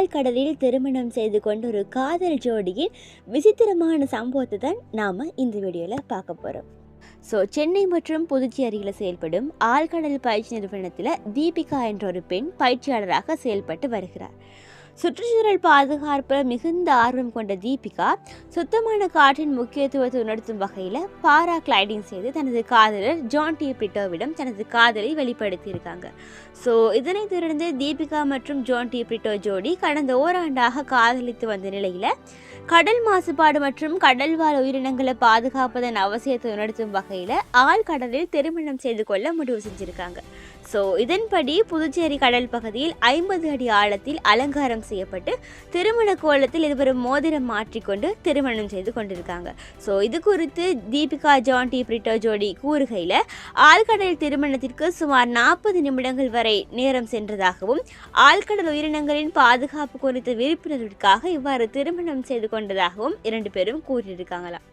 ஆழ்கடலில் திருமணம் செய்து கொண்ட ஒரு காதல் ஜோடியின் விசித்திரமான சம்பவத்தை தான் நாம் இந்த வீடியோவில் பார்க்க போகிறோம் ஸோ சென்னை மற்றும் புதுச்சேரியில் செயல்படும் ஆழ்கடல் பயிற்சி நிறுவனத்தில் தீபிகா என்ற ஒரு பெண் பயிற்சியாளராக செயல்பட்டு வருகிறார். சுற்றுச்சூழல் பாதுகாப்பில் மிகுந்த ஆர்வம் கொண்ட தீபிகா சுத்தமான காற்றின் முக்கியத்துவத்தை உணர்த்தும் வகையில் பாரா கிளைடிங் செய்து தனது காதலர் ஜான் டி பிரிட்டோவிடம் தனது காதலை வெளிப்படுத்தியிருக்காங்க. ஸோ இதனைத் தொடர்ந்து தீபிகா மற்றும் ஜான் டி பிரிட்டோ ஜோடி கடந்த ஓராண்டாக காதலித்து வந்த நிலையில் கடல் மாசுபாடு மற்றும் கடல்வாழ் உயிரினங்களை பாதுகாப்பதன் அவசியத்தை உணர்த்தும் வகையில் ஆழ்கடலில் திருமணம் செய்து கொள்ள முடிவு செஞ்சுருக்காங்க. ஸோ இதன்படி புதுச்சேரி கடல் பகுதியில் ஐம்பது அடி ஆழத்தில் அலங்காரம் செய்யப்பட்டு திருமண கோலத்தில் இருவரும் மோதிரம் மாற்றிக்கொண்டு திருமணம் செய்து கொண்டிருக்காங்க. ஸோ இது குறித்து தீபிகா ஜான் டி பிரிட்டோ ஜோடி கூறுகையில் ஆழ்கடல் திருமணத்திற்கு சுமார் நாற்பது நிமிடங்கள் வரை நேரம் சென்றதாகவும் ஆழ்கடல் உயிரினங்களின் பாதுகாப்பு குறித்த விழிப்புணர்விற்காக இவ்வாறு திருமணம் செய்து கொண்டதாகவும் இரண்டு பேரும் கூறியிருக்காங்களாம்.